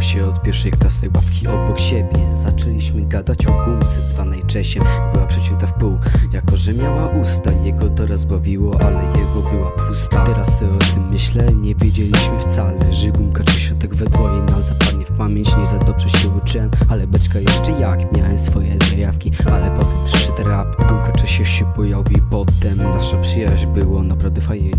się od pierwszej klasy ławki obok siebie. Zaczęliśmy gadać o gumce zwanej Czesiem. Była przecięta w pół, jako że miała usta. Jego to rozbawiło, ale jego była pusta. Teraz o tym myślę, nie wiedzieliśmy wcale. Że gumka Czesia tak we dwoje nam zapadnie w pamięć. Nie za dobrze się uczyłem, ale beczka jeszcze jak. Miałem swoje zajawki, ale potem przyszedł rap. Gumka Czesia się pojawi potem. Nasza przyjaźń było naprawdę fajnie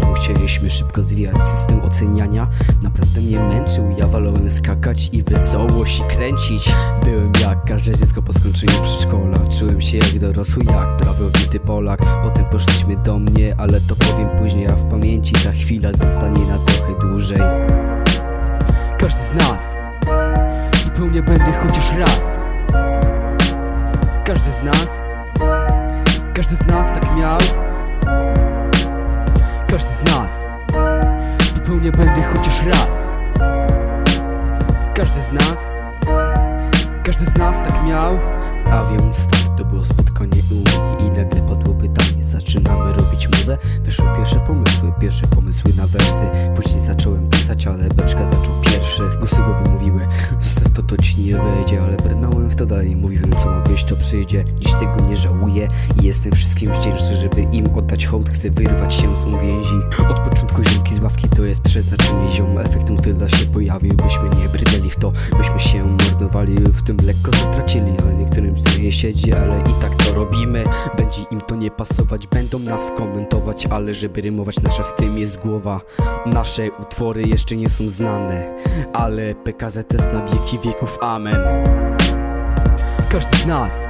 Nie chcieliśmy szybko zwijać system oceniania. Naprawdę mnie męczył, ja wolałem skakać i wesoło się kręcić. Byłem jak każde dziecko po skończeniu przedszkola. Czułem się jak dorosły, jak prawowity Polak. Potem poszliśmy do mnie, ale to powiem później A w pamięci ta chwila zostanie na trochę dłużej. Każdy z nas Zupełnie będę chociaż raz. Każdy z nas Każdy z nas tak miał Zupełnie będę chociaż raz. Każdy z nas Każdy z nas tak miał. A więc tak, to było spotkanie u mnie. I nagle padło pytanie Zaczynamy robić muzę. Wyszły pierwsze pomysły, pierwsze pomysły na wersy. Później zacząłem pisać, ale beczka zaczął pierwszy Głosy go mówiły Zostaw to, to ci nie wejdzie. Ale brnąłem w to dalej Mówiłem co ma być, to przyjdzie. Dziś tego nie żałuję I jestem wszystkim wdzięczny, żeby im oddać hołd. Chcę wyrwać się z uwięzi Od początku ziomki z ławki to jest przeznaczenie ziom Efekt motyla się pojawił Byśmy nie brnęli w to. Byśmy się mordowali W tym lekko zatracili Ale niektórym nie siedzi Ale i tak to robimy. Będzie im to nie pasować Będą nas komentować Ale żeby rymować nasza w tym jest głowa. Nasze utwory jeszcze nie są znane Ale PKZ jest na wieki wieków Amen Każdy z nas.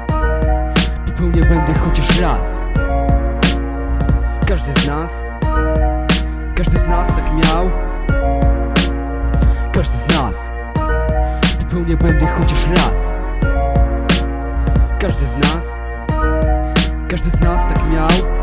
Zupełnie będę chociaż raz. Każdy z nas. Każdy z nas tak miał. Każdy z nas. Zupełnie będę chociaż raz. Każdy z nas. Każdy z nas tak miał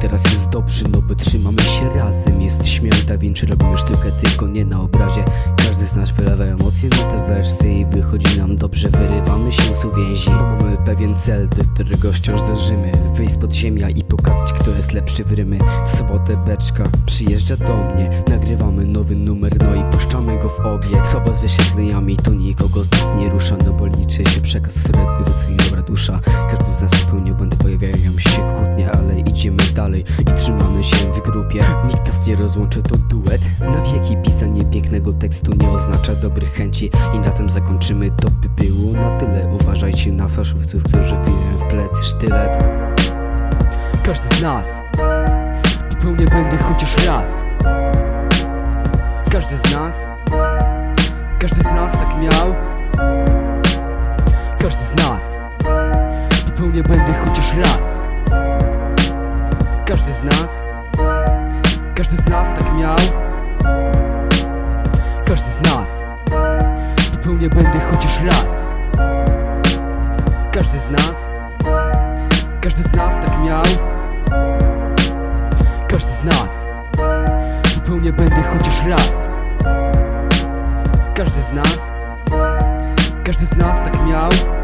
teraz jest dobrze, no bo trzymamy się razem Jesteśmy jak Da Vinci, robimy sztukę tylko nie na obrazie. Każdy z nas wylewa emocje na te wersy I wychodzi nam dobrze, wyrywamy się z uwięzi Bo mamy pewien cel, do którego wciąż dążymy. Wyjść pod ziemia i pokazać kto jest lepszy w rymy W sobotę beczka przyjeżdża do mnie. Nagrywamy nowy numer, no i puszczamy go w obie. Słabo z wyświetleniami, to nikogo z nas nie rusza. No bo liczy się przekaz, którego doceni dobra dusza. Każdy z nas popełnia błędy, pojawiają się kłótnie Ale idziemy dalej i trzymamy się w grupie. Nikt nas nie rozłączy, to duet. Na wieki pisanie pięknego tekstu nie oznacza dobrych chęci. I na tym zakończymy, to by było na tyle. Uważajcie na faszowców, którzy piją w plecy sztylet Każdy z nas. Zupełnie będę chociaż raz. Każdy z nas. Każdy z nas tak miał. Każdy z nas. Zupełnie będę chociaż raz. Każdy z nas. Każdy z nas tak miał. Każdy z nas. Zupełnie będę chociaż raz. Każdy z nas Każdy z nas tak miał. Każdy z nas. Zupełnie będę chociaż raz. Każdy z nas. Każdy z nas tak miał